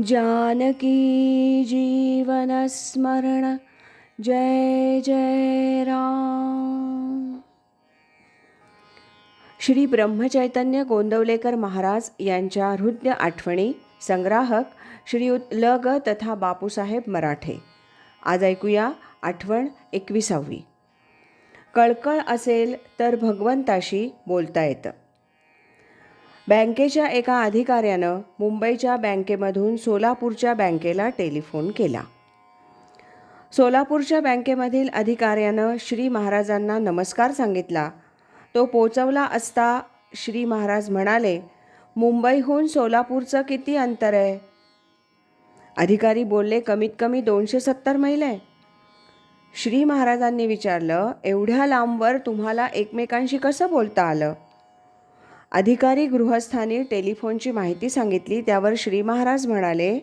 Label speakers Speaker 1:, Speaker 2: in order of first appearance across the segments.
Speaker 1: जानकी जीवनस्मरण जय जय राम। श्री ब्रह्मचैतन्य गोंदवलेकर महाराज यांच्या हृदय आठवणी संग्राहक श्रीयुत ल ग तथा बापूसाहेब मराठे. आज ऐकूया आठवण एकविसावी. कळकळ असेल तर भगवंताशी बोलता येतं. बँकेच्या एका अधिकाऱ्यानं मुंबईच्या बँकेमधून सोलापूरच्या बँकेला टेलिफोन केला. सोलापूरच्या बँकेमधील अधिकाऱ्यानं श्री महाराजांना नमस्कार सांगितला. तो पोचवला असता श्री महाराज म्हणाले मुंबईहून सोलापूरचं किती अंतर आहे? अधिकारी बोलले कमीत कमी दोनशे सत्तर मैल आहे. श्री महाराजांनी विचारलं एवढ्या लांबवर तुम्हाला एकमेकांशी कसं बोलता आलं? अधिकारी गृहस्थानी टेलिफोनची माहिती सांगितली. त्यावर श्री महाराज म्हणाले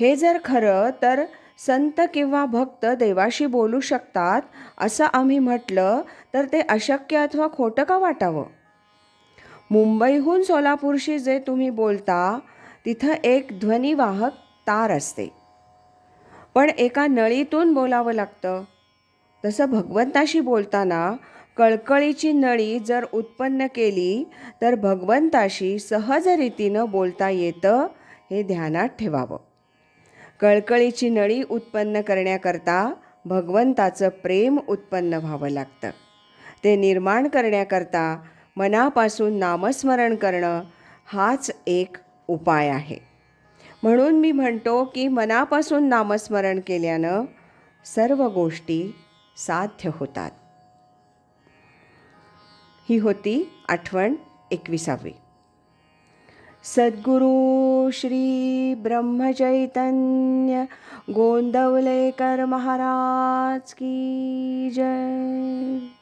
Speaker 1: हे जर खरं तर संत किंवा भक्त देवाशी बोलू शकतात असं आम्ही म्हटलं तर ते अशक्य अथवा खोटं का वाटावं? मुंबईहून सोलापूरशी जे तुम्ही बोलता तिथं एक ध्वनिवाहक तार असते. पण एका नळीतून बोलावं लागतं. तसं भगवंताशी बोलताना कळकळीची नळी जर उत्पन्न केली तर भगवंताशी सहज रीतीनं बोलता येतं हे ध्यानात ठेवावं. कळकळीची नळी उत्पन्न करण्याकरता भगवंताचं प्रेम उत्पन्न व्हावं लागतं. ते निर्माण करण्याकरता मनापासून नामस्मरण करणं हाच एक उपाय आहे. म्हणून मी म्हणतो की मनापासून नामस्मरण केल्यानं सर्व गोष्टी साध्य होतात. ही होती आठवण एकविसावी. सद्गुरु श्री ब्रह्मचैतन्य गोंदवलेकर महाराज की जय.